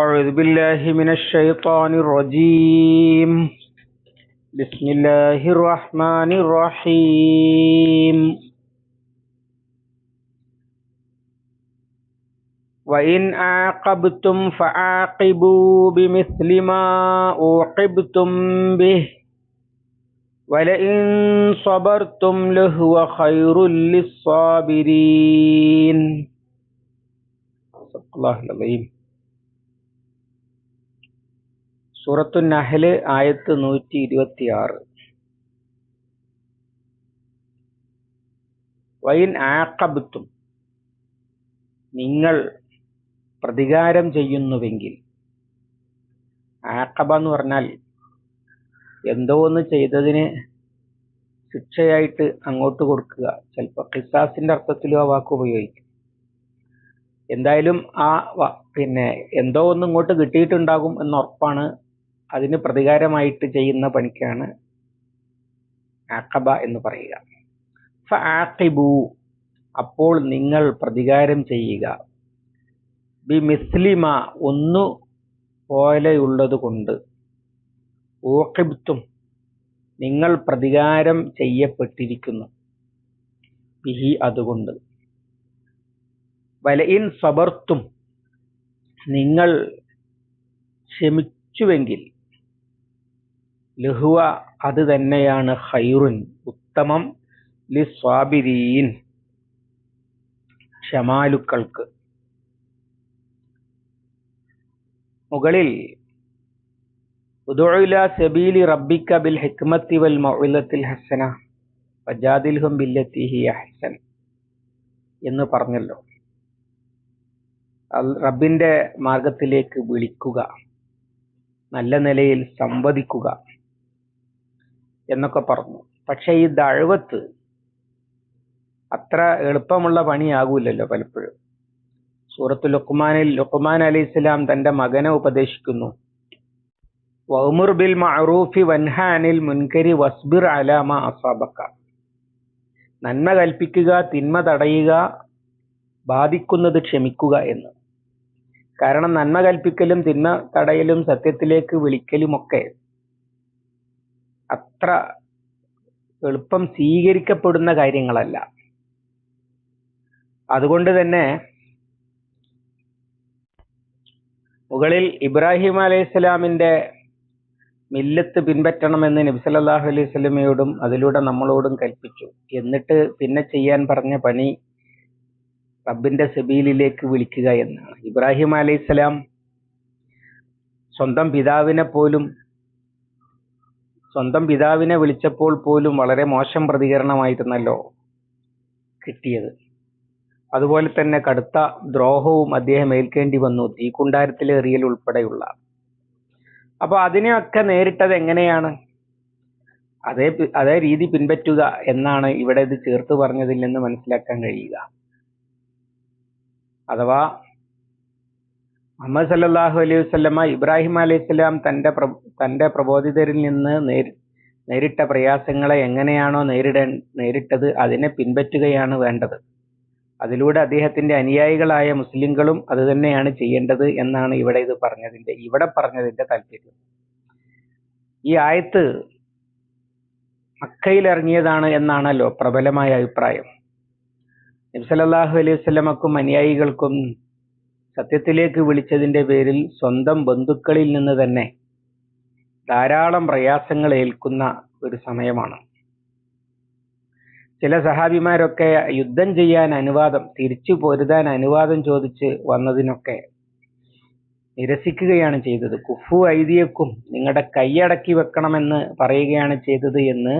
أعوذ بالله من الشيطان الرجيم. بسم الله الرحمن الرحيم. وإن عاقبتم فعاقبوا بمثل ما أوقبتم به. ولئن صبرتم لهو خير للصابرين. صدق الله العظيم. സൂറത്തു നഹൽ ആയത്ത് നൂറ്റി ഇരുപത്തി ആറ് വൈൻ ആക്കബത്തും നിങ്ങൾ പ്രതികാരം ചെയ്യുന്നുവെങ്കിൽ. ആക്കബ എന്ന് പറഞ്ഞാൽ എന്തോ ഒന്ന് ചെയ്തതിന് ശിക്ഷയായിട്ട് അങ്ങോട്ട് കൊടുക്കുക. ചിലപ്പോൾ ഖിസാസിന്റെ അർത്ഥത്തിലും ആ വാക്ക് ഉപയോഗിക്കും. എന്തായാലും ആ പിന്നെ എന്തോ ഒന്ന് ഇങ്ങോട്ട് കിട്ടിയിട്ടുണ്ടാകും എന്ന് ഉറപ്പാണ് അതിന് പ്രതികാരമായിട്ട് ചെയ്യുന്ന പണിക്കാണ് ആക്കബ എന്ന് പറയുക. ആക്കിബു അപ്പോൾ നിങ്ങൾ പ്രതികാരം ചെയ്യുക. ബി മിസ്ലിമ ഒന്നു പോലെയുള്ളത് കൊണ്ട് ഓക്കിബ്ത്തും നിങ്ങൾ പ്രതികാരം ചെയ്യപ്പെട്ടിരിക്കുന്നു. ബിഹി അതുകൊണ്ട്. വലയിൻ സബർത്തും നിങ്ങൾ ക്ഷമിച്ചുവെങ്കിൽ ലഹുവ അത് തന്നെയാണ് ഹൈറുൻ ഉത്തമം ലി സ്വാബിരീൻ ക്ഷമാലുക്കൾക്ക് മുകളിൽ എന്ന് പറഞ്ഞല്ലോ. റബ്ബിന്റെ മാർഗത്തിലേക്ക് വിളിക്കുക നല്ല നിലയിൽ സംവദിക്കുക. എന്നൊക്കെ പറഞ്ഞു. പക്ഷെ ഈ ദഴവത്ത് അത്ര എളുപ്പമുള്ള പണിയാകൂലല്ലോ പലപ്പോഴും. സൂറത്ത് ലുക്മാനിൽ ലുക്മാൻ അലി ഇസ്ലാം തന്റെ മകനെ ഉപദേശിക്കുന്നു. ബിൽ മഅറൂഫി വൻഹാനിൽ മുൻകരി വസ്ബിർ അലാമ അസാബക്ക നന്മ കൽപ്പിക്കുക തിന്മ തടയുക ബാധിക്കുന്നത് ക്ഷമിക്കുക എന്ന്. കാരണം നന്മ കൽപ്പിക്കലും തിന്മ തടയലും സത്യത്തിലേക്ക് വിളിക്കലുമൊക്കെ അത്ര എളുപ്പം സ്വീകരിക്കപ്പെടുന്ന കാര്യങ്ങളല്ല. അതുകൊണ്ട് തന്നെ മുകളിൽ ഇബ്രാഹിം അലൈഹി സ്വലാമിന്റെ മില്ലത്ത് പിൻപറ്റണമെന്ന് നബി സല്ലല്ലാഹു അലൈഹി സ്വലമയോടും അതിലൂടെ നമ്മളോടും കൽപ്പിച്ചു. എന്നിട്ട് പിന്നെ ചെയ്യാൻ പറഞ്ഞ പണി റബ്ബിന്റെ സബീലിലേക്ക് വിളിക്കുക എന്നാണ്. ഇബ്രാഹിം അലൈഹി സ്വലാം സ്വന്തം പിതാവിനെ പോലും സ്വന്തം പിതാവിനെ വിളിച്ചപ്പോൾ പോലും വളരെ മോശം പ്രതികരണമായിരുന്നല്ലോ കിട്ടിയത്. അതുപോലെ തന്നെ കടുത്ത ദ്രോഹവും അദ്ദേഹം ഏൽക്കേണ്ടി വന്നു തീക്കുണ്ടാരത്തിലേറിയൽ ഉൾപ്പെടെയുള്ള. അപ്പൊ അതിനെയൊക്കെ നേരിട്ടത് എങ്ങനെയാണ്? അതേ അതേ രീതി പിൻപറ്റുക എന്നാണ് ഇവിടെ ഇത് ചേർത്ത് പറഞ്ഞതിൽ നിന്ന് മനസ്സിലാക്കാൻ കഴിയുക. അഥവാ മുഹമ്മദ് സല്ലല്ലാഹു അലൈഹി വസല്ലമ ഇബ്രാഹിം അലൈഹി സ്വലാം തന്റെ തന്റെ പ്രബോധിതരിൽ നിന്ന് നേരി നേരിട്ട പ്രയാസങ്ങളെ എങ്ങനെയാണോ നേരിട നേരിട്ടത് അതിനെ പിൻപറ്റുകയാണ് വേണ്ടത്. അതിലൂടെ അദ്ദേഹത്തിന്റെ അനുയായികളായ മുസ്ലിങ്ങളും അത് തന്നെയാണ് ചെയ്യേണ്ടത് എന്നാണ് ഇവിടെ ഇത് പറഞ്ഞതിന്റെ ഇവിടെ പറഞ്ഞതിന്റെ താല്പര്യം. ഈ ആയത്ത് മക്കയിൽ ഇറങ്ങിയതാണ് എന്നാണല്ലോ പ്രബലമായ അഭിപ്രായം. നബ്സലല്ലാഹു അലൈഹി വസ്ലമക്കും അനുയായികൾക്കും സത്യത്തിലേക്ക് വിളിച്ചതിന്റെ പേരിൽ സ്വന്തം ബന്ധുക്കളിൽ നിന്ന് തന്നെ ധാരാളം പ്രയാസങ്ങൾ ഏൽക്കുന്ന ഒരു സമയമാണ്. ചില സഹാബിമാരൊക്കെ യുദ്ധം ചെയ്യാൻ അനുവാദം തിരിച്ചു പൊരുതാൻ അനുവാദം ചോദിച്ച് വന്നതിനൊക്കെ നിരസിക്കുകയാണ് ചെയ്തത്. കുഫു ഐതിയക്കും നിങ്ങളുടെ കൈയടക്കി വെക്കണമെന്ന് പറയുകയാണ് ചെയ്തത് എന്ന്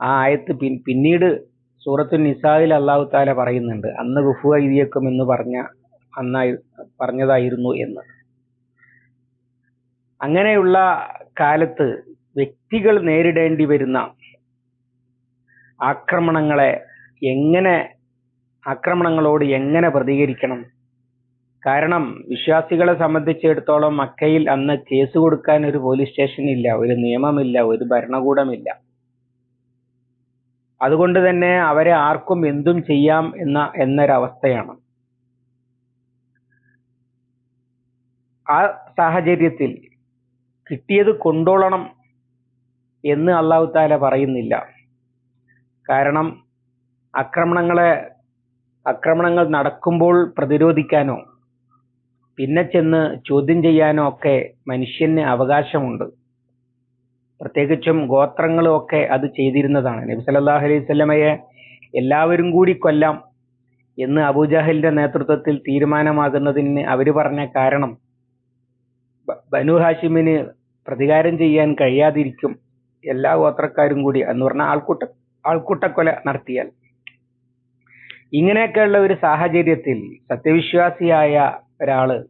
ആ ആയത്ത് പിന്നീട് സൂറത്തു നിസായിൽ അള്ളാഹു താല പറയുന്നുണ്ട്. അന്ന് കുഫു ഐതിയക്കും എന്ന് പറഞ്ഞ അന്നായി പറഞ്ഞതായിരുന്നു എന്ന്. അങ്ങനെയുള്ള കാലത്ത് വ്യക്തികൾ നേരിടേണ്ടി വരുന്ന ആക്രമണങ്ങളെ എങ്ങനെ ആക്രമണങ്ങളോട് എങ്ങനെ പ്രതികരിക്കണം? കാരണം വിശ്വാസികളെ സംബന്ധിച്ചിടത്തോളം മക്കയിൽ അന്ന് കേസ് കൊടുക്കാൻ ഒരു പോലീസ് സ്റ്റേഷൻ ഇല്ല ഒരു നിയമമില്ല ഒരു ഭരണകൂടമില്ല. അതുകൊണ്ട് തന്നെ അവരെ ആർക്കും എന്തും ചെയ്യാം എന്ന എന്നൊരവസ്ഥയാണ്. ആ സാഹചര്യത്തിൽ കിട്ടിയത് കൊണ്ടോളണം എന്ന് അള്ളാഹു താല പറയുന്നില്ല. കാരണം ആക്രമണങ്ങളെ ആക്രമണങ്ങൾ നടക്കുമ്പോൾ പ്രതിരോധിക്കാനോ പിന്നെ ചെന്ന് ചോദ്യം ചെയ്യാനോ ഒക്കെ മനുഷ്യന് അവകാശമുണ്ട്. പ്രത്യേകിച്ചും ഗോത്രങ്ങളും ഒക്കെ അത് ചെയ്തിരുന്നതാണ്. നബി സല്ലാഹു അലൈഹി സ്വലമയെ എല്ലാവരും കൂടി കൊല്ലാം എന്ന് അബൂജഹലിന്റെ നേതൃത്വത്തിൽ തീരുമാനമാകുന്നതിന് അവർ പറഞ്ഞ കാരണം ബനു ഹാഷിമിന് പ്രതികാരം ചെയ്യാൻ കഴിയാതിരിക്കും എല്ലാ ഗോത്രക്കാരും കൂടി എന്ന് പറഞ്ഞാൽ ആൾക്കൂട്ട ആൾക്കൂട്ടക്കൊല നടത്തിയാൽ. ഇങ്ങനെയൊക്കെയുള്ള ഒരു സാഹചര്യത്തിൽ സത്യവിശ്വാസിയായ ഒരാൾ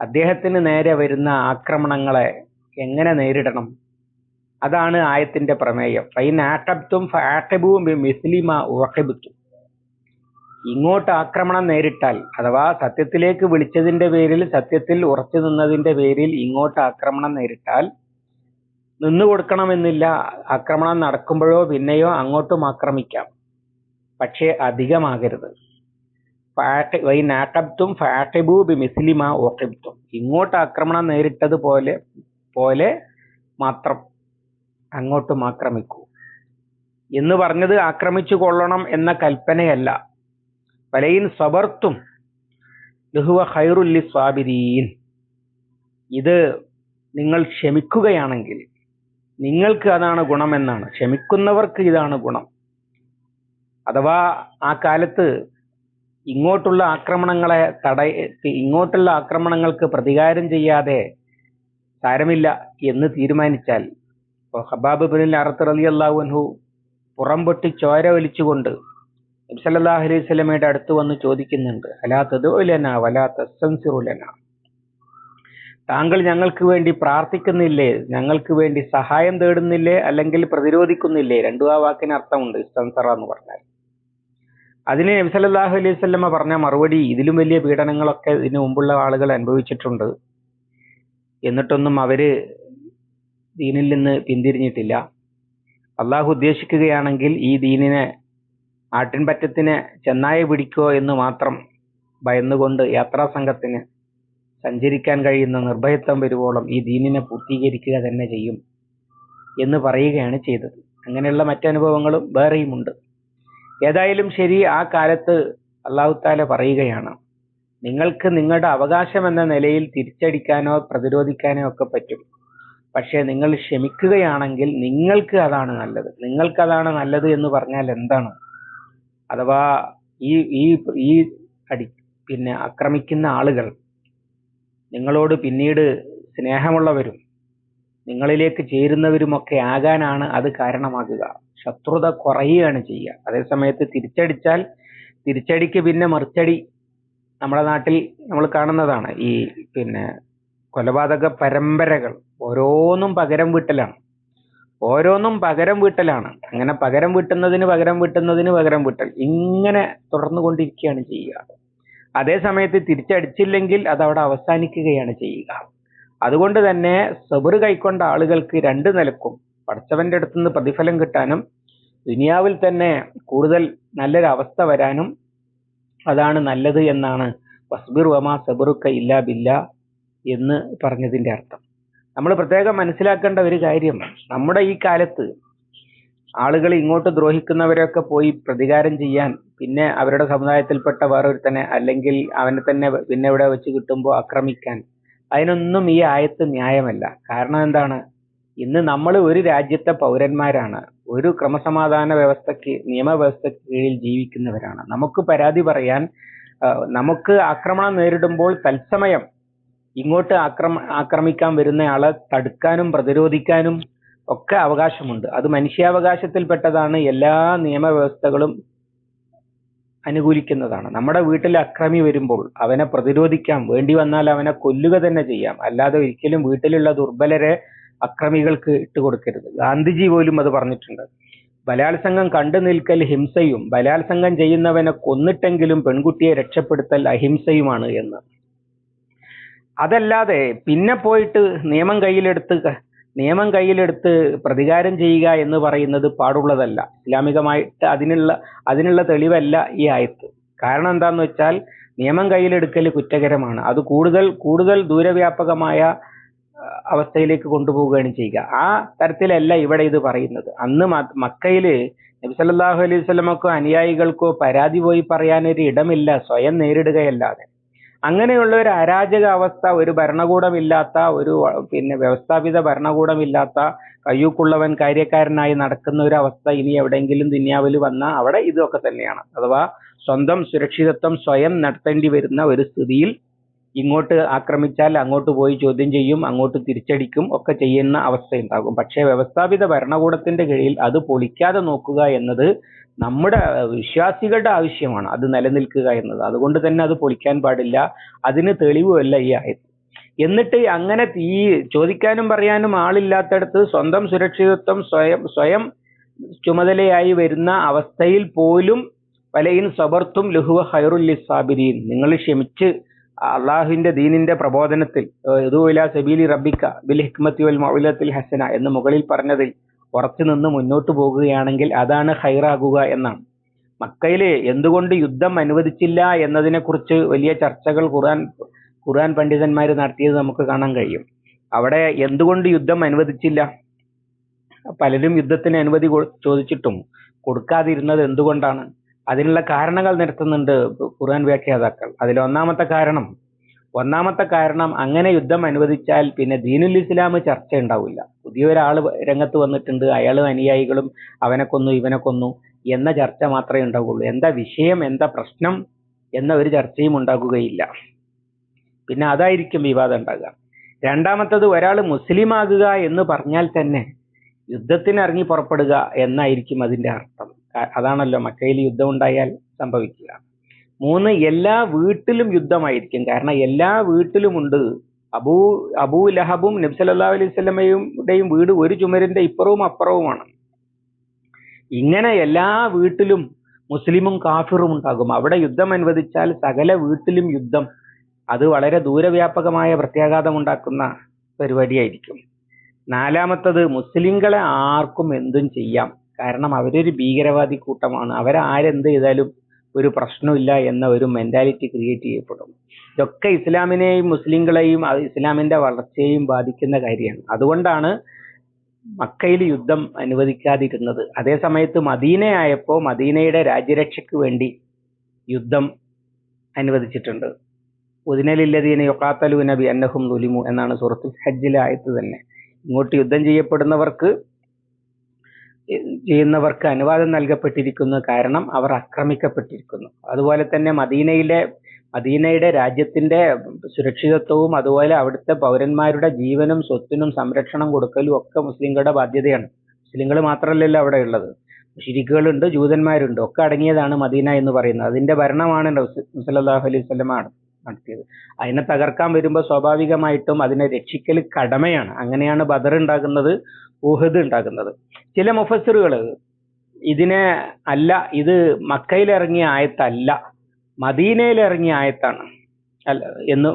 അദ്ദേഹത്തിന് നേരെ വരുന്ന ആക്രമണങ്ങളെ എങ്ങനെ നേരിടണം? അതാണ് ആയത്തിന്റെ പ്രമേയം. ഫൈൻ ആട്ടബ്തും ഫാട്ടബും മിസ്ലിമ ഉറഹിബുത്തും ഇങ്ങോട്ട് ആക്രമണം നേരിട്ടാൽ അഥവാ സത്യത്തിലേക്ക് വിളിച്ചതിന്റെ പേരിൽ സത്യത്തിൽ ഉറച്ചു നിന്നതിന്റെ പേരിൽ ഇങ്ങോട്ട് ആക്രമണം നേരിട്ടാൽ നിന്നു കൊടുക്കണമെന്നില്ല. ആക്രമണം നടക്കുമ്പോഴോ പിന്നെയോ അങ്ങോട്ടും ആക്രമിക്കാം. പക്ഷേ അധികമാകരുത്. ആട്ടബ്തും ഫാട്ടിബു ബി മിസ്ലിമ ഓട്ടിബ്തും ഇങ്ങോട്ട് ആക്രമണം നേരിട്ടത് പോലെ പോലെ മാത്രം അങ്ങോട്ടും ആക്രമിക്കൂ. എന്ന് പറഞ്ഞത് ആക്രമിച്ചു കൊള്ളണം എന്ന കൽപ്പനയല്ല. വലയിൻ സബർത്തും ലഹുവ ഖൈറുല്ലി സ്വാബിരീൻ ഇത് നിങ്ങൾ ക്ഷമിക്കുകയാണെങ്കിൽ നിങ്ങൾക്ക് അതാണ് ഗുണമെന്നാണ്. ക്ഷമിക്കുന്നവർക്ക് ഇതാണ് ഗുണം. അഥവാ ആ കാലത്ത് ഇങ്ങോട്ടുള്ള ആക്രമണങ്ങളെ തട ഇങ്ങോട്ടുള്ള ആക്രമണങ്ങൾക്ക് പ്രതികാരം ചെയ്യാതെ സാരമില്ല എന്ന് തീരുമാനിച്ചാൽ ഹബാബ് ബിൻ അറത്ത് റലി അള്ളാഹുൻഹു പുറം പൊട്ടി ചോര വലിച്ചുകൊണ്ട് നബി സല്ലല്ലാഹു അലൈഹി സ്വലമയുടെ അടുത്ത് വന്ന് ചോദിക്കുന്നുണ്ട് അലാ തദുലന വലാ തസ്തൻസിറുലന താങ്കൾ ഞങ്ങൾക്ക് വേണ്ടി പ്രാർത്ഥിക്കുന്നില്ലേ? ഞങ്ങൾക്ക് വേണ്ടി സഹായം തേടുന്നില്ലേ? അല്ലെങ്കിൽ പ്രതിരോധിക്കുന്നില്ലേ? രണ്ടു ആ വാക്കിന് അർത്ഥമുണ്ട് ഇസ്തൻസറ എന്ന് പറഞ്ഞാൽ. അതിന് നബി സല്ലല്ലാഹു അലൈഹി വസല്ലമ പറഞ്ഞ മറുപടി ഇതിലും വലിയ പീഡനങ്ങളൊക്കെ ഇതിനു മുമ്പുള്ള ആളുകൾ അനുഭവിച്ചിട്ടുണ്ട്. എന്നിട്ടൊന്നും അവർ ദീനിൽ നിന്ന് പിന്തിരിഞ്ഞിട്ടില്ല. അള്ളാഹു ഉദ്ദേശിക്കുകയാണെങ്കിൽ ഈ ദീനിനെ ആട്ടിൻപറ്റത്തിന് ചെന്നായ പിടിക്കോ എന്ന് മാത്രം ഭയന്നുകൊണ്ട് യാത്രാ സംഘത്തിന് സഞ്ചരിക്കാൻ കഴിയുന്ന നിർഭയത്വം വരുവോളം ഈ ദീനിനെ പൂർത്തീകരിക്കുക തന്നെ ചെയ്യും എന്ന് പറയുകയാണ് ചെയ്തത്. അങ്ങനെയുള്ള മറ്റനുഭവങ്ങളും വേറെയുമുണ്ട്. ഏതായാലും ശരി ആ കാലത്ത് അള്ളാഹുത്താല പറയുകയാണ് നിങ്ങൾക്ക് നിങ്ങളുടെ അവകാശം എന്ന നിലയിൽ തിരിച്ചടിക്കാനോ പ്രതിരോധിക്കാനോ ഒക്കെ പറ്റും. പക്ഷേ നിങ്ങൾ ക്ഷമിക്കുകയാണെങ്കിൽ നിങ്ങൾക്ക് അതാണ് നല്ലത്. നിങ്ങൾക്ക് അതാണ് നല്ലത് എന്ന് പറഞ്ഞാൽ എന്താണ്? അഥവാ ഈ ഈ ഈ അടി പിന്നെ ആക്രമിക്കുന്ന ആളുകൾ നിങ്ങളോട് പിന്നീട് സ്നേഹമുള്ളവരും നിങ്ങളിലേക്ക് ചേരുന്നവരുമൊക്കെ ആകാനാണ് അത് കാരണമാകുക. ശത്രുത കുറയുകയാണ് ചെയ്യുക. അതേസമയത്ത് തിരിച്ചടിച്ചാൽ തിരിച്ചടിക്ക് പിന്നെ മറിച്ചടി നമ്മുടെ നാട്ടിൽ നമ്മൾ കാണുന്നതാണ്. ഈ പിന്നെ കൊലപാതക പരമ്പരകൾ ഓരോന്നും പകരം വീട്ടലാണ്. ഓരോന്നും പകരം വീട്ടലാണ്. അങ്ങനെ പകരം വീട്ടുന്നതിന് പകരം വീട്ടുന്നതിന് പകരം വീട്ടൽ. ഇങ്ങനെ തുടർന്നു കൊണ്ടിരിക്കുകയാണ് ചെയ്യുക. അതേ സമയത്ത് തിരിച്ചടിച്ചില്ലെങ്കിൽ അത് അവിടെ അവസാനിക്കുകയാണ് ചെയ്യുക. അതുകൊണ്ട് തന്നെ സബറ് കൈക്കൊണ്ട ആളുകൾക്ക് രണ്ട് നിലക്കും. പഠിച്ചവന്റെ അടുത്ത് നിന്ന് പ്രതിഫലം കിട്ടാനും ദുനിയാവിൽ തന്നെ കൂടുതൽ നല്ലൊരു അവസ്ഥ വരാനും അതാണ് നല്ലത് എന്നാണ്. വസ്ബിർ വമാ സബറുക്ക ഇല്ലാ ബില്ല എന്ന് പറഞ്ഞതിന്റെ അർത്ഥം. നമ്മൾ പ്രത്യേകം മനസ്സിലാക്കേണ്ട ഒരു കാര്യം. നമ്മുടെ ഈ കാലത്ത് ആളുകൾ ഇങ്ങോട്ട് ദ്രോഹിക്കുന്നവരെയൊക്കെ പോയി പ്രതികാരം ചെയ്യാൻ പിന്നെ അവരുടെ സമുദായത്തിൽപ്പെട്ട വേറൊരുത്തനെ അല്ലെങ്കിൽ അവനെ തന്നെ പിന്നെ ഇവിടെ വെച്ച് കിട്ടുമ്പോൾ ആക്രമിക്കാൻ അതിനൊന്നും ഈ ആയത്ത് ന്യായമല്ല. കാരണം എന്താണ്? ഇന്ന് നമ്മൾ ഒരു രാജ്യത്തെ പൗരന്മാരാണ്. ഒരു ക്രമസമാധാന വ്യവസ്ഥയ്ക്ക് നിയമവ്യവസ്ഥയ്ക്ക് കീഴിൽ ജീവിക്കുന്നവരാണ്. നമുക്ക് പരാതി പറയാൻ നമുക്ക് ആക്രമണം നേരിടുമ്പോൾ തത്സമയം ഇങ്ങോട്ട് ആക്രമ ആക്രമിക്കാൻ വരുന്നയാളെ തടുക്കാനും പ്രതിരോധിക്കാനും ഒക്കെ അവകാശമുണ്ട്. അത് മനുഷ്യാവകാശത്തിൽപ്പെട്ടതാണ്. എല്ലാ നിയമവ്യവസ്ഥകളും അനുകൂലിക്കുന്നതാണ്. നമ്മുടെ വീട്ടിൽ അക്രമി വരുമ്പോൾ അവനെ പ്രതിരോധിക്കാം. വേണ്ടി വന്നാൽ അവനെ കൊല്ലുക തന്നെ ചെയ്യാം. അല്ലാതെ ഒരിക്കലും വീട്ടിലുള്ള ദുർബലരെ അക്രമികൾക്ക് ഇട്ടുകൊടുക്കരുത്. ഗാന്ധിജി പോലും അത് പറഞ്ഞിട്ടുണ്ട്. ബലാത്സംഗം കണ്ടു നിൽക്കൽ ഹിംസയും ബലാത്സംഗം ചെയ്യുന്നവനെ കൊന്നിട്ടെങ്കിലും പെൺകുട്ടിയെ രക്ഷപ്പെടുത്തൽ അഹിംസയുമാണ് എന്ന്. അതല്ലാതെ പിന്നെ പോയിട്ട് നിയമം കയ്യിലെടുത്ത് നിയമം കയ്യിലെടുത്ത് പ്രതികാരം ചെയ്യുക എന്ന് പറയുന്നത് പാടുള്ളതല്ല. ഇസ്ലാമികമായിട്ട് അതിനുള്ള അതിനുള്ള തെളിവല്ല ഈ ആയത്ത്. കാരണം എന്താന്ന് വെച്ചാൽ നിയമം കയ്യിലെടുക്കൽ കുറ്റകരമാണ്. അത് കൂടുതൽ കൂടുതൽ ദൂരവ്യാപകമായ അവസ്ഥയിലേക്ക് കൊണ്ടുപോവുകയാണ് ചെയ്യുക. ആ തരത്തിലല്ല ഇവിടെ ഇത് പറയുന്നത്. അന്ന് മക്കയിൽ നബി സല്ലല്ലാഹു അലൈഹി വസല്ലമക്കോ അനുയായികൾക്കോ പരാതി പോയി പറയാൻ ഒരു ഇടമില്ല സ്വയം നേരിടുകയല്ലാതെ. അങ്ങനെയുള്ള ഒരു അരാജക അവസ്ഥ ഒരു ഭരണകൂടമില്ലാത്ത ഒരു പിന്നെ വ്യവസ്ഥാപിത ഭരണകൂടമില്ലാത്ത കയ്യൂക്കുള്ളവൻ കാര്യക്കാരനായി നടക്കുന്ന ഒരു അവസ്ഥ ഇനി എവിടെയെങ്കിലും ദുനിയാവിൽ വന്ന അവിടെ ഇതൊക്കെ തന്നെയാണ്. അഥവാ സ്വന്തം സുരക്ഷിതത്വം സ്വയം നടത്തേണ്ടി വരുന്ന ഒരു സ്ഥിതിയിൽ ഇങ്ങോട്ട് ആക്രമിച്ചാൽ അങ്ങോട്ട് പോയി ചോദ്യം ചെയ്യും അങ്ങോട്ട് തിരിച്ചടിക്കും ഒക്കെ ചെയ്യുന്ന അവസ്ഥയുണ്ടാകും. പക്ഷേ വ്യവസ്ഥാപിത ഭരണകൂടത്തിന്റെ കീഴിൽ അത് പൊളിക്കാതെ നോക്കുക എന്നത് നമ്മുടെ വിശ്വാസികളുടെ ആവശ്യമാണ് അത് നിലനിൽക്കുക എന്നത്. അതുകൊണ്ട് തന്നെ അത് പൊളിക്കാൻ പാടില്ല അതിന് തെളിവുമല്ല ഈ ആയത് എന്നിട്ട് അങ്ങനെ ഈ ചോദിക്കാനും പറയാനും ആളില്ലാത്തടത്ത് സ്വന്തം സുരക്ഷിതത്വം സ്വയം സ്വയം ചുമതലയായി വരുന്ന അവസ്ഥയിൽ പോലും വലയിൻ സബർത്തും ലുഹുവ ഹൈറുല്ലി സാബിരീൻ നിങ്ങൾ ക്ഷമിച്ച് അള്ളാഹുവിന്റെ ദീനിന്റെ പ്രബോധനത്തിൽ സബീലി റബ്ബിക്ക ബിൽ ഹിക്മത്തി വൽ മൗലത്തിൽ ഹസന എന്ന് മുകളിൽ പറഞ്ഞതിൽ ഉറച്ചു നിന്ന് മുന്നോട്ട് പോകുകയാണെങ്കിൽ അതാണ് ഹൈറാകുക എന്നാണ്. മക്കയിൽ എന്തുകൊണ്ട് യുദ്ധം അനുവദിച്ചില്ല എന്നതിനെ കുറിച്ച് വലിയ ചർച്ചകൾ ഖുർആൻ ഖുർആൻ പണ്ഡിതന്മാർ നടത്തിയത് നമുക്ക് കാണാൻ കഴിയും. അവിടെ എന്തുകൊണ്ട് യുദ്ധം അനുവദിച്ചില്ല? പലരും യുദ്ധത്തിന് അനുമതി ചോദിച്ചിട്ടും കൊടുക്കാതിരുന്നത് എന്തുകൊണ്ടാണ്? അതിനുള്ള കാരണങ്ങൾ നിരത്തുന്നുണ്ട് ഖുർആൻ വ്യാഖ്യാതാക്കൾ. അതിൽ ഒന്നാമത്തെ കാരണം ഒന്നാമത്തെ കാരണം അങ്ങനെ യുദ്ധം അനുവദിച്ചാൽ പിന്നെ ദീനുൽ ഇസ്ലാം ചർച്ച ഉണ്ടാവില്ല. പുതിയ ഒരാൾ രംഗത്ത് വന്നിട്ടുണ്ട്. അയാളും അനുയായികളും അവനെ കൊന്നു ഇവനെ കൊന്നു എന്ന ചർച്ച മാത്രമേ ഉണ്ടാവുകയുള്ളൂ എന്താ വിഷയം എന്താ പ്രശ്നം എന്ന ഒരു ചർച്ചയും ഉണ്ടാകുകയില്ല. പിന്നെ അതായിരിക്കും വിവാദം ഉണ്ടാകുക രണ്ടാമത്തത് ഒരാൾ മുസ്ലിം ആകുക എന്ന് പറഞ്ഞാൽ തന്നെ യുദ്ധത്തിന് ഇറങ്ങി പുറപ്പെടുക എന്നായിരിക്കും അതിന്റെ അർത്ഥം. അതാണല്ലോ മക്കയിൽ യുദ്ധം ഉണ്ടായാൽ സംഭവിക്കുക. മൂന്ന് എല്ലാ വീട്ടിലും യുദ്ധമായിരിക്കും. കാരണം എല്ലാ വീട്ടിലും ഉണ്ട് അബൂ അബൂ ലഹബും നബി സല്ലല്ലാഹു അലൈഹി സ്വലമയുടെയും വീട് ഒരു ചുമരിന്റെ ഇപ്പുറവും അപ്പുറവുമാണ്. ഇങ്ങനെ എല്ലാ വീട്ടിലും മുസ്ലിമും കാഫിറും ഉണ്ടാകും. അവിടെ യുദ്ധം അനുവദിച്ചാൽ സകല വീട്ടിലും യുദ്ധം. അത് വളരെ ദൂരവ്യാപകമായ പ്രത്യാഘാതം ഉണ്ടാക്കുന്ന പരിപാടിയായിരിക്കും. നാലാമത്തത് മുസ്ലിങ്ങളെ ആർക്കും എന്തും ചെയ്യാം. കാരണം അവരൊരു ഭീകരവാദി കൂട്ടമാണ്. അവരാരെന്ത് ചെയ്താലും ഒരു പ്രശ്നമില്ല എന്ന ഒരു മെന്റാലിറ്റി ക്രിയേറ്റ് ചെയ്യപ്പെടും ഇതൊക്കെ ഇസ്ലാമിനെയും മുസ്ലിങ്ങളെയും അത് ഇസ്ലാമിന്റെ വളർച്ചയെയും ബാധിക്കുന്ന കാര്യമാണ്. അതുകൊണ്ടാണ് മക്കയിൽ യുദ്ധം അനുവദിക്കാതിരുന്നത്. അതേ സമയത്ത് മദീനയായപ്പോൾ മദീനയുടെ രാജ്യരക്ഷയ്ക്ക് വേണ്ടി യുദ്ധം അനുവദിച്ചിട്ടുണ്ട്. എന്നാണ് സൂറത്തുൽ ഹജ്ജിലെ ആയത്ത് തന്നെ. ഇങ്ങോട്ട് യുദ്ധം ചെയ്യപ്പെടുന്നവർക്ക് ചെയ്യുന്നവർക്ക് അനുവാദം നൽകപ്പെട്ടിരിക്കുന്നു. കാരണം അവർ ആക്രമിക്കപ്പെട്ടിരിക്കുന്നു. അതുപോലെ തന്നെ മദീനയിലെ മദീനയുടെ രാജ്യത്തിന്റെ സുരക്ഷിതത്വവും അതുപോലെ അവിടുത്തെ പൗരന്മാരുടെ ജീവനും സ്വത്തിനും സംരക്ഷണം കൊടുക്കലും ഒക്കെ മുസ്ലിങ്ങളുടെ ബാധ്യതയാണ്. മുസ്ലിങ്ങൾ മാത്രമല്ലല്ലോ അവിടെ ഉള്ളത്. ശിരിക്കുകളുണ്ട് ജൂതന്മാരുണ്ട്. ഒക്കെ അടങ്ങിയതാണ് മദീന എന്ന് പറയുന്നത്. അതിന്റെ ഭരണമാണ് സല്ലല്ലാഹു അലൈഹി വസല്ലമ നടത്തിയത്. അതിനെ തകർക്കാൻ വരുമ്പോൾ സ്വാഭാവികമായിട്ടും അതിനെ രക്ഷിക്കൽ കടമയാണ്. അങ്ങനെയാണ് ബദർ ഉണ്ടാകുന്നത് ഊഹദ് ഉണ്ടാകുന്നത്. ചില മുഫസ്സിറുകൾ ഇതിനെ അല്ല ഇത് മക്കയിൽ ഇറങ്ങിയ ആയത്തല്ല മദീനയിൽ ഇറങ്ങിയ ആയത്താണ് അല്ല എന്ന്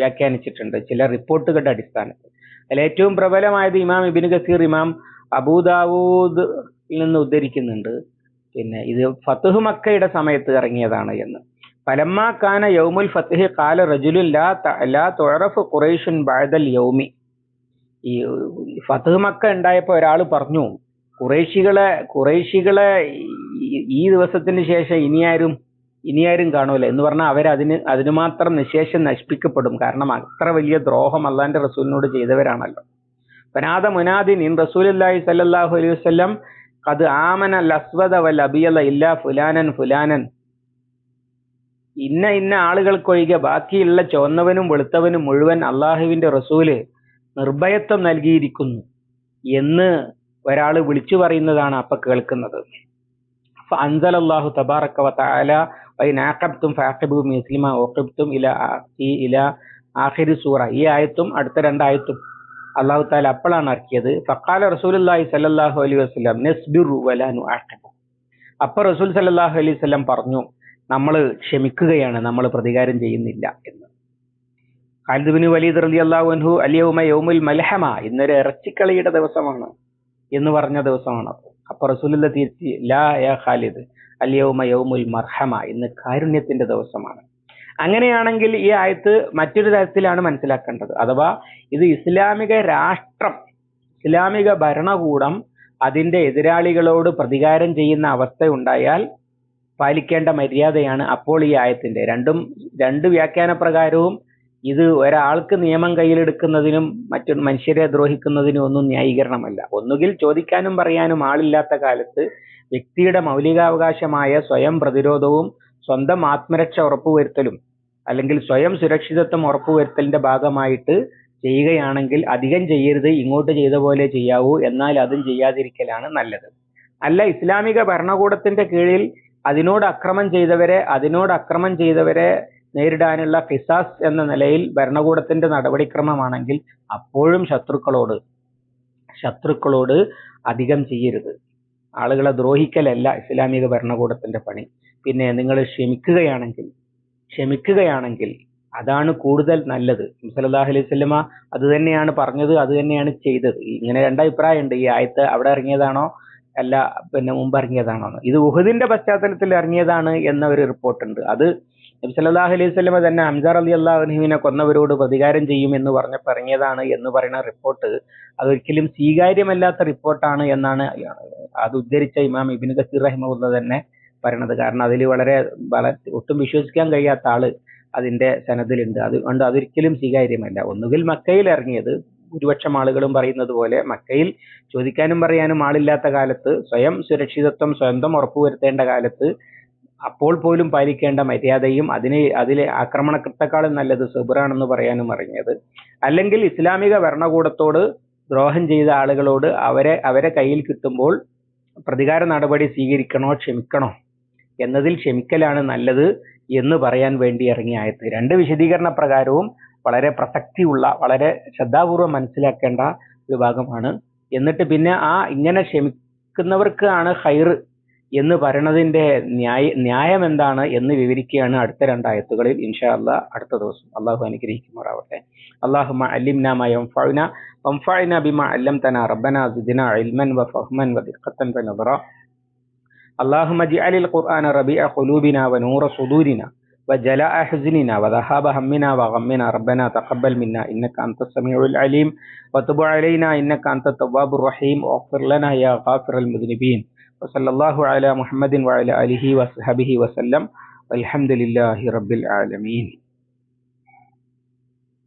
വ്യാഖ്യാനിച്ചിട്ടുണ്ട് ചില റിപ്പോർട്ടുകളുടെ അടിസ്ഥാനത്തിൽ. അതിൽ ഏറ്റവും പ്രബലമായത് ഇമാം ഇബിൻ ഗസീർ ഇമാം അബൂദാവൂദ് നിന്ന് ഉദ്ധരിക്കുന്നുണ്ട്. പിന്നെ ഇത് ഫത്തുഹ് മക്കയുടെ സമയത്ത് ഇറങ്ങിയതാണ് എന്ന്. ഫലമ്മ യൗമുൽ ഫത്തിഹി കാല റജുലു ലാ ലാ യൗമി. ഈ ഫത്തുഹ് മക്ക ഉണ്ടായപ്പോൾ ഒരാൾ പറഞ്ഞു കുറേശികളെ കുറേശികളെ ഈ- ദിവസത്തിന് ശേഷം ഇനിയാരും ഇനിയാരും കാണൂല. എന്ന് പറഞ്ഞാൽ അവരതിന് അതിന് മാത്രം നിശേഷം നശിപ്പിക്കപ്പെടും. കാരണം അത്ര വലിയ ദ്രോഹം അള്ളാന്റെ റസൂലിനോട് ചെയ്തവരാണല്ലോ. പനാദ മുനാദിൻ ഇൻ റസൂലി സല്ലല്ലാഹു അലൈഹി വസല്ലം അത് ആമന അസ്വദ വൽ അബിയല ഇല്ല ഫുലാനൻ ഫുലാനൻ ഇന്ന ഇന്ന ആളുകൾക്കൊഴികെ ബാക്കിയുള്ള ചുവന്നവനും വെളുത്തവനും മുഴുവൻ അള്ളാഹുവിന്റെ റസൂൽ നിർഭയത്വം നൽകിയിരിക്കുന്നു എന്ന് ഒരാൾ വിളിച്ചു പറയുന്നതാണ് അപ്പൊ കേൾക്കുന്നത്. അൻസലല്ലാഹു അള്ളാഹു വതആല വൈൻ ആഖബ്തും ഫഅഖിബു മിസ്ലിമ ഉഖിബ്തും ഇല ഇല ആഹിരി സൂറ. ഈ ആയത്തും അടുത്ത രണ്ടായത്തും അള്ളാഹു താല അപ്പോഴാണ് ഇറക്കിയത്. ഫഖാല റസൂലുള്ളാഹി സ്വല്ലല്ലാഹു അലൈഹി വസല്ലം നസ്ബിറു വലാനു നുആഖിബു. അപ്പൊ റസൂൽ സല്ലാഹു അലൈഹി വസല്ലം പറഞ്ഞു നമ്മൾ ക്ഷമിക്കുകയാണ് നമ്മൾ പ്രതികാരം ചെയ്യുന്നില്ല എന്ന്. ഖാലിദ്ബിന് വലീദ് റളിയല്ലാഹു അൻഹു അലിയൗമ യൗമുൽ മൽഹമ ഇന്നൊരു ഇറച്ചിക്കളിയുടെ ദിവസമാണ് എന്ന് പറഞ്ഞ ദിവസമാണ്. അപ്പൊ റസൂലിന്റെ തിരിച്ച് ലാ യാ ഖാലിദ് അലിയൗമ യൗമുൽ മർഹമ ഇന്ന് കാരുണ്യത്തിന്റെ ദിവസമാണ്. അങ്ങനെയാണെങ്കിൽ ഈ ആയത്ത് മറ്റൊരു തരത്തിലാണ് മനസ്സിലാക്കേണ്ടത്. അഥവാ ഇത് ഇസ്ലാമിക രാഷ്ട്രം ഇസ്ലാമിക ഭരണകൂടം അതിന്റെ എതിരാളികളോട് പ്രതികാരം ചെയ്യുന്ന അവസ്ഥ ഉണ്ടായാൽ പാലിക്കേണ്ട മര്യാദയാണ് അപ്പോൾ ഈ ആയത്തിന്റെ. രണ്ടും രണ്ട് വ്യാഖ്യാന പ്രകാരവും ഇത് ഒരാൾക്ക് നിയമം കയ്യിലെടുക്കുന്നതിനും മറ്റു മനുഷ്യരെ ദ്രോഹിക്കുന്നതിനും ഒന്നും ന്യായീകരണമല്ല. ഒന്നുകിൽ ചോദിക്കാനും പറയാനും ആളില്ലാത്ത കാലത്ത് വ്യക്തിയുടെ മൗലികാവകാശമായ സ്വയം പ്രതിരോധവും സ്വന്തം ആത്മരക്ഷ ഉറപ്പുവരുത്തലും അല്ലെങ്കിൽ സ്വയം സുരക്ഷിതത്വം ഉറപ്പുവരുത്തലിന്റെ ഭാഗമായിട്ട് ചെയ്യുകയാണെങ്കിൽ അധികം ചെയ്യരുത് ഇങ്ങോട്ട് ചെയ്ത പോലെ ചെയ്യാവൂ എന്നാൽ അതും ചെയ്യാതിരിക്കലാണ് നല്ലത്. അല്ല ഇസ്ലാമിക ഭരണകൂടത്തിന്റെ കീഴിൽ അതിനോട് അക്രമം ചെയ്തവരെ അതിനോട് അക്രമം ചെയ്തവരെ നേരിടാനുള്ള ഫിസാസ് എന്ന നിലയിൽ ഭരണകൂടത്തിന്റെ നടപടിക്രമമാണെങ്കിൽ അപ്പോഴും ശത്രുക്കളോട് ശത്രുക്കളോട് അധികം ചെയ്യരുത്. ആളുകളെ ദ്രോഹിക്കലല്ല ഇസ്ലാമിക ഭരണകൂടത്തിന്റെ പണി. പിന്നെ നിങ്ങൾ ക്ഷമിക്കുകയാണെങ്കിൽ ക്ഷമിക്കുകയാണെങ്കിൽ അതാണ് കൂടുതൽ നല്ലത്. മുസലാഹ് അലൈഹി വസല്ലമ അത് തന്നെയാണ് പറഞ്ഞത് അത് തന്നെയാണ് ചെയ്തത്. ഇങ്ങനെ രണ്ടഭിപ്രായമുണ്ട്. ഈ ആയത്ത് അവിടെ ഇറങ്ങിയതാണോ? അല്ല പിന്നെ മുമ്പ് ഇറങ്ങിയതാണോന്ന് ഇത് ഉഹുദിന്റെ പശ്ചാത്തലത്തിൽ ഇറങ്ങിയതാണ് എന്ന ഒരു റിപ്പോർട്ടുണ്ട്. അത് നബി സല്ലല്ലാഹു അലൈഹി വസല്ലമ തന്നെ ഹംസ റളിയല്ലാഹു അൻഹുവിനെ കൊന്നവരോട് പ്രതികാരം ചെയ്യും എന്ന് പറഞ്ഞപ്പോൾ ഇറങ്ങിയതാണ് എന്ന് പറയുന്ന റിപ്പോർട്ട് അതൊരിക്കലും സ്വീകാര്യമല്ലാത്ത റിപ്പോർട്ടാണ് എന്നാണ് അത് ഉദ്ധരിച്ച ഇമാം ഇബിൻ കസീർ റഹിമുള്ള തന്നെ പറയണത്. കാരണം അതിൽ വളരെ ഒട്ടും വിശ്വസിക്കാൻ കഴിയാത്ത ആൾ അതിന്റെ സനദിലുണ്ട്. അതുകൊണ്ട് അതൊരിക്കലും സ്വീകാര്യമല്ല. ഒന്നുകിൽ മക്കയിൽ ഇറങ്ങിയത് ഭൂരിപക്ഷം ആളുകളും പറയുന്നത് പോലെ മക്കയിൽ ചോദിക്കാനും പറയാനും ആളില്ലാത്ത കാലത്ത് സ്വയം സുരക്ഷിതത്വം സ്വന്തം ഉറപ്പുവരുത്തേണ്ട കാലത്ത് അപ്പോൾ പോലും പാലിക്കേണ്ട മര്യാദയും അതിന് അതിലെ ആക്രമണകൃത്തെക്കാളും നല്ലത് സുബറാണെന്ന് പറയാനും അറിഞ്ഞത്. അല്ലെങ്കിൽ ഇസ്ലാമിക ഭരണകൂടത്തോട് ദ്രോഹം ചെയ്ത ആളുകളോട് അവരെ അവരെ കയ്യിൽ കിട്ടുമ്പോൾ പ്രതികാര നടപടി സ്വീകരിക്കണോ ക്ഷമിക്കണോ? എന്നതിൽ ക്ഷമിക്കലാണ് നല്ലത് എന്ന് പറയാൻ വേണ്ടി ഇറങ്ങിയ ആയത്ത് രണ്ട് വിശദീകരണ പ്രകാരവും വളരെ പ്രസക്തിയുള്ള വളരെ ശ്രദ്ധാപൂർവം മനസ്സിലാക്കേണ്ട ഒരു ഭാഗമാണ് എന്നിട്ട് പിന്നെ ആ ഇങ്ങനെ ക്ഷമിക്കുന്നവർക്ക് ആണ് ഹൈർ എന്ന് പറയണതിന്റെ ന്യായ ന്യായം എന്താണ് എന്ന് വിവരിക്കുകയാണ് അടുത്ത രണ്ടായത്തുകളിൽ ഇൻഷാ അല്ലാ അടുത്ത ദിവസം അള്ളാഹു അനുഗ്രഹിക്കുമാറാവട്ടെ അള്ളാഹുമ അല്ലിംന മാ യൻഫഉന വൻഫഅന ബിമാ അല്ലംതന റബ്ബന സിദ്ന ഇൽമൻ വഫഹ്മൻ വദിഖത്തൻ വനദറ اللهم اجعل القرآن ربيع قلوبنا ونور صدورنا وجلاء حزننا وذهاب همنا وغمنا ربنا تقبل منا إنك أنت السميع العليم وتب علينا إنك أنت التواب الرحيم واغفر لنا يا غافر المذنبين وصلى الله على محمد وعلى آله وصحبه وسلم والحمد لله رب العالمين